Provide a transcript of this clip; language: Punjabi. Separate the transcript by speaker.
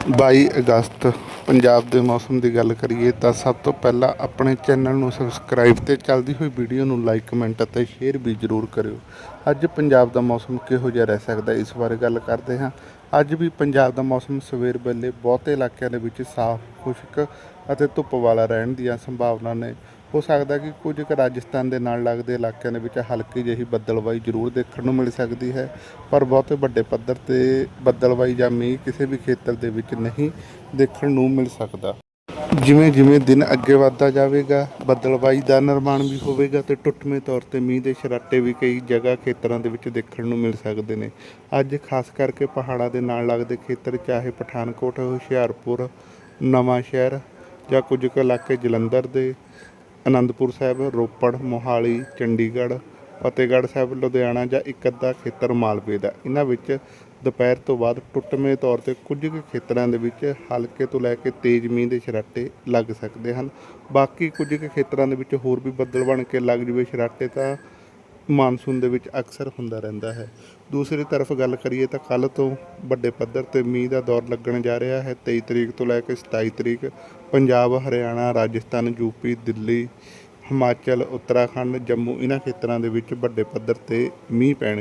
Speaker 1: 22 ਅਗਸਤ, ਪੰਜਾਬ ਦੇ ਮੌਸਮ ਦੀ ਗੱਲ ਕਰੀਏ ਤਾਂ ਸਭ ਤੋਂ ਪਹਿਲਾਂ ਆਪਣੇ ਚੈਨਲ ਨੂੰ ਸਬਸਕ੍ਰਾਈਬ ਤੇ ਚੱਲਦੀ ਹੋਈ ਵੀਡੀਓ ਨੂੰ ਲਾਈਕ, ਕਮੈਂਟ ਅਤੇ ਸ਼ੇਅਰ ਵੀ ਜ਼ਰੂਰ ਕਰਿਓ। ਅੱਜ ਪੰਜਾਬ ਦਾ ਮੌਸਮ ਕਿਹੋ ਜਿਹਾ ਰਹਿ ਸਕਦਾ ਇਸ ਬਾਰੇ ਗੱਲ ਕਰਦੇ ਹਾਂ। ਅੱਜ ਵੀ ਪੰਜਾਬ ਦਾ ਮੌਸਮ ਸਵੇਰ ਵੇਲੇ ਬਹੁਤੇ ਇਲਾਕਿਆਂ ਦੇ ਵਿੱਚ ਸਾਫ਼, ਖੁਸ਼ਕ ਅਤੇ ਧੁੱਪ ਵਾਲਾ ਰਹਿਣ ਦੀਆਂ ਸੰਭਾਵਨਾ ਨੇ। ਹੋ ਸਕਦਾ ਕਿ ਕੁਝ ਕੁ ਰਾਜਸਥਾਨ ਦੇ ਨਾਲ ਲੱਗਦੇ ਇਲਾਕਿਆਂ ਦੇ ਵਿੱਚ ਹਲਕੀ ਜਿਹੀ ਬੱਦਲਵਾਈ ਜ਼ਰੂਰ ਦੇਖਣ ਨੂੰ ਮਿਲ ਸਕਦੀ ਹੈ, ਪਰ ਬਹੁਤੇ ਵੱਡੇ ਪੱਧਰ ਤੇ ਬੱਦਲਵਾਈ ਜਾਂ ਮੀਂਹ ਕਿਸੇ ਵੀ ਖੇਤਰ ਦੇ ਵਿੱਚ ਨਹੀਂ ਦੇਖਣ ਨੂੰ ਮਿਲ ਸਕਦਾ। ਜਿਵੇਂ ਜਿਵੇਂ ਦਿਨ ਅੱਗੇ ਵੱਧਦਾ ਜਾਵੇਗਾ, ਬੱਦਲਵਾਈ ਦਾ ਨਿਰਮਾਣ ਵੀ ਹੋਵੇਗਾ ਤੇ ਟੁੱਟਵੇਂ ਤੌਰ ਤੇ ਮੀਂਹ ਦੇ ਸ਼ਰਾਟੇ ਵੀ ਕਈ ਜਗ੍ਹਾ ਖੇਤਰਾਂ ਦੇ ਵਿੱਚ ਦੇਖਣ ਨੂੰ ਮਿਲ ਸਕਦੇ ਨੇ। ਅੱਜ ਖਾਸ ਕਰਕੇ ਪਹਾੜਾਂ ਦੇ ਨਾਲ ਲੱਗਦੇ ਖੇਤਰ, ਚਾਹੇ ਪਠਾਨਕੋਟ, ਹੁਸ਼ਿਆਰਪੁਰ ਨਵਾਂ ਸ਼ਹਿਰ ਜਾਂ ਕੁਝ ਕੁ ਇਲਾਕੇ ਜਲੰਧਰ ਦੇ ਅਨੰਦਪੁਰ ਸਾਹਿਬ, ਰੋਪੜ, ਮੋਹਾਲੀ, ਚੰਡੀਗੜ੍ਹ, ਫਤਿਹਗੜ੍ਹ ਸਾਹਿਬ, ਲੁਧਿਆਣਾ ਜਾਂ ਇੱਕ ਅੱਧਾ ਖੇਤਰ ਮਾਲਵੇ ਦਾ। ਇਹਨਾਂ ਵਿੱਚ ਦੁਪਹਿਰ ਤੋਂ ਬਾਅਦ ਟੁੱਟਵੇਂ ਤੌਰ ਤੇ ਕੁਝ ਕੁ ਖੇਤਰਾਂ ਦੇ ਵਿੱਚ ਹਲਕੇ ਤੋਂ ਲੈ ਕੇ ਤੇਜ਼ ਮੀਂਹ ਦੇ ਛਰਾਟੇ ਲੱਗ ਸਕਦੇ ਹਨ। ਬਾਕੀ ਕੁਝ ਕੁ ਖੇਤਰਾਂ ਦੇ ਵਿੱਚ ਹੋਰ ਵੀ ਬੱਦਲ ਬਣ ਕੇ ਲੱਗ ਜਵੇ ਛਰਾਟੇ ਤਾਂ ਮਾਨਸੂਨ ਦੇ ਵਿੱਚ ਅਕਸਰ ਹੁੰਦਾ ਰਹਿੰਦਾ ਹੈ। ਦੂਸਰੀ ਤਰਫ ਗੱਲ ਕਰੀਏ ਤਾਂ ਕੱਲ ਤੋਂ ਵੱਡੇ ਪੱਧਰ ਤੇ ਮੀਂਹ ਦਾ ਦੌਰ ਲੱਗਣ ਜਾ ਰਿਹਾ ਹੈ। 23 ਤਰੀਕ ਤੋਂ ਲੈ ਕੇ 27 ਤਰੀਕ ਪੰਜਾਬ, ਹਰਿਆਣਾ, ਰਾਜਸਥਾਨ ਯੂਪੀ ਦਿੱਲੀ, ਹਿਮਾਚਲ, ਉੱਤਰਾਖੰਡ, ਜੰਮੂ ਇਹਨਾਂ ਖੇਤਰਾਂ ਦੇ ਵਿੱਚ ਵੱਡੇ ਪੱਧਰ ਤੇ ਮੀਂਹ ਪੈਣ